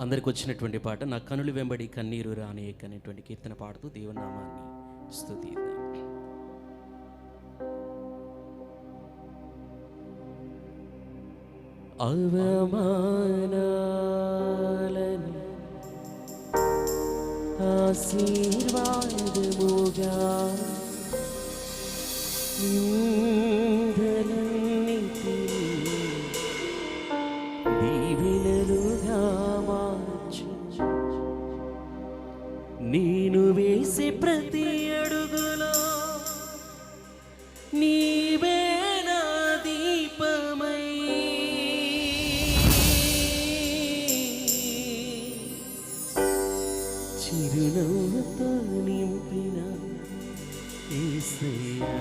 అందరికి వచ్చినటువంటి పాట నా కనులు వెంబడి కన్నీరు రాని అనేటువంటి కీర్తన పాడుతూ దేవునామాన్ని స్థుతి అవమానాలను ఆశీర్వాదముగా నిందలన్నిటినీ దీవెనలుగా మార్చు నేను వేసే ప్రతి అడుగులో నీవే నా దీపమై. చిరునవ్వుతో నింపిన ఏసయ్యా.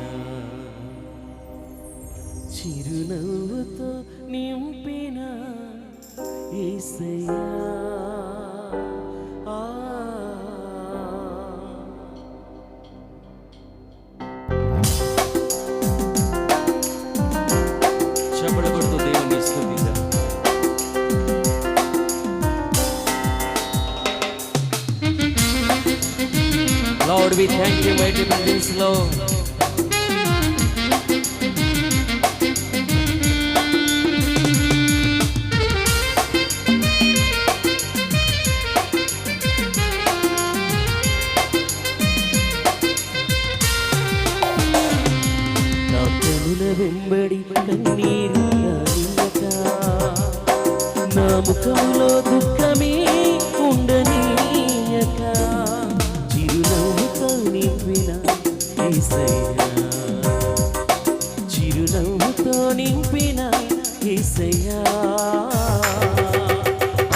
చిరునవ్వుతో నింపినా Lord, we thank you, mighty presence, Lord. ముఖంలో దుఃఖమే ఉండనీయక. చిరునవ్వుతో నింపిన ఏసయ్యా. చిరునవ్వుతో నింపిన ఏసయ్యా.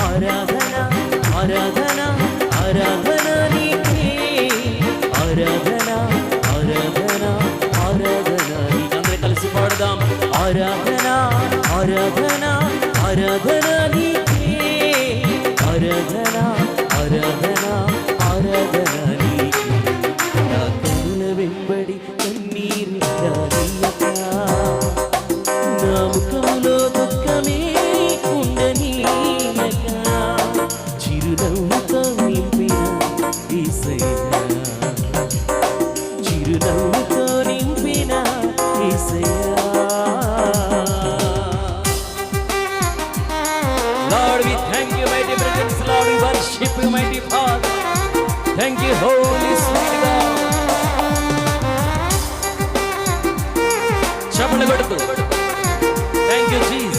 ఆరాధన ఆరాధన ఆరాధన నీకే. ఆరాధన ఆరాధన ఆరాధన అందరూ కలిసి పాడదాం. ఆరాధన ఆరాధన ఆరాధన ఆరాధన ఆరాధన ఆరాధన నీకే నా కనుల వెంబడి కన్నీరు రానియక నా ముఖంలో you, mighty Father. Thank you, Holy Spirit God. Chapalagodu. Thank you, Jesus.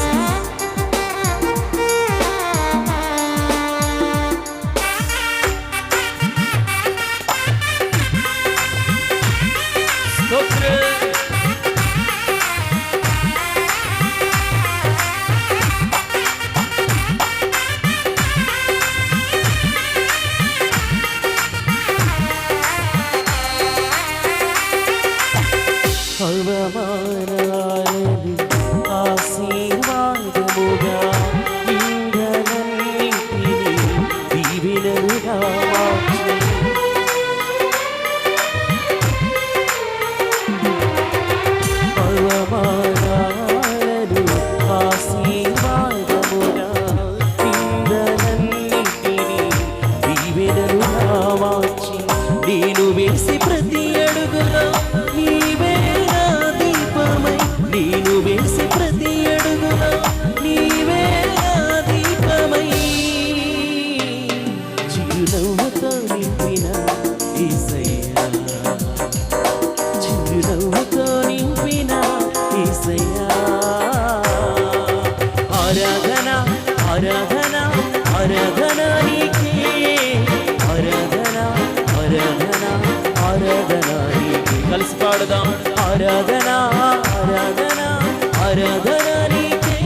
ആരാധന നീക്കേ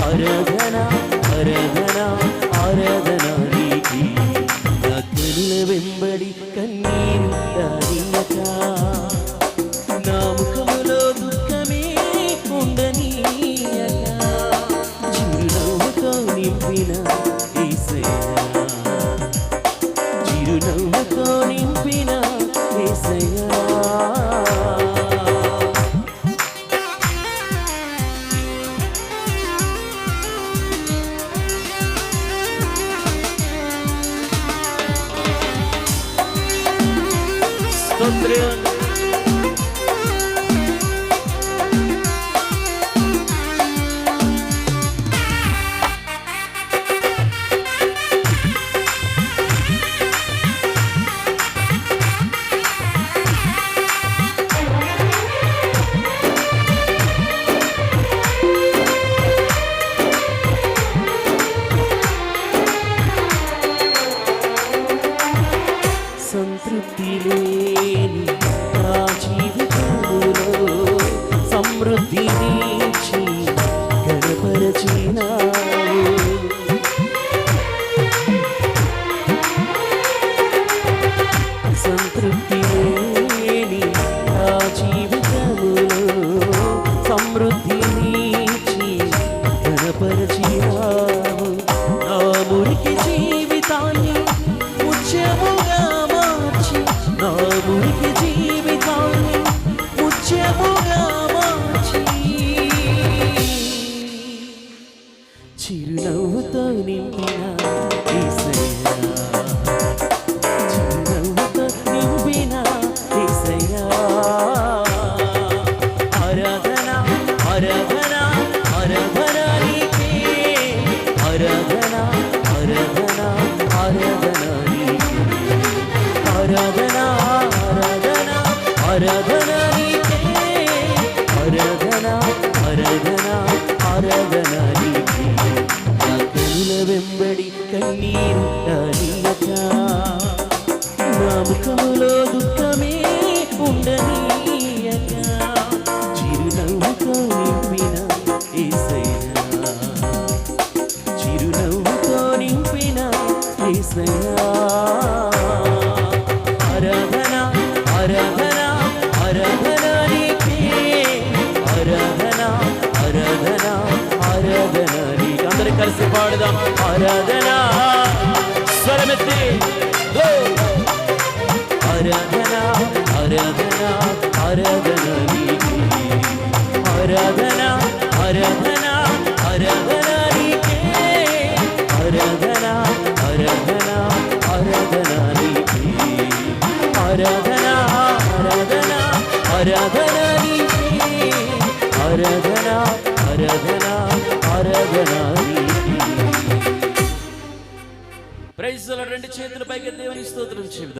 ആരാധന ആരാധന ആരാധന നീക്കി വെമ്പടി കണ്ണീരുണ്ടായി നാമുഖം Give ఆరాధన ఆరాధన ఆరాధన ఆరాధన నా కనుల వెంబడి కన్నీరు రానియక నా ముఖములో దుఃఖమే ఉండనీయక చిరునవ్వుతో నింపిన చిరునవ్వుతో నింపిన ఆరాధన ఆరాధన പാടുതാം ആരാധന സ്വരമെത്തി ആരാധന ആരാധന ആരാധന ആരാധന ആരാധന ആരാധന ആരാധന ആരാധന ആരാധന ആരാധന ആരാധന ആരാധന ആരാധന రెండు చేతుల పైకి దేవుని స్తోత్రం చెబుతాం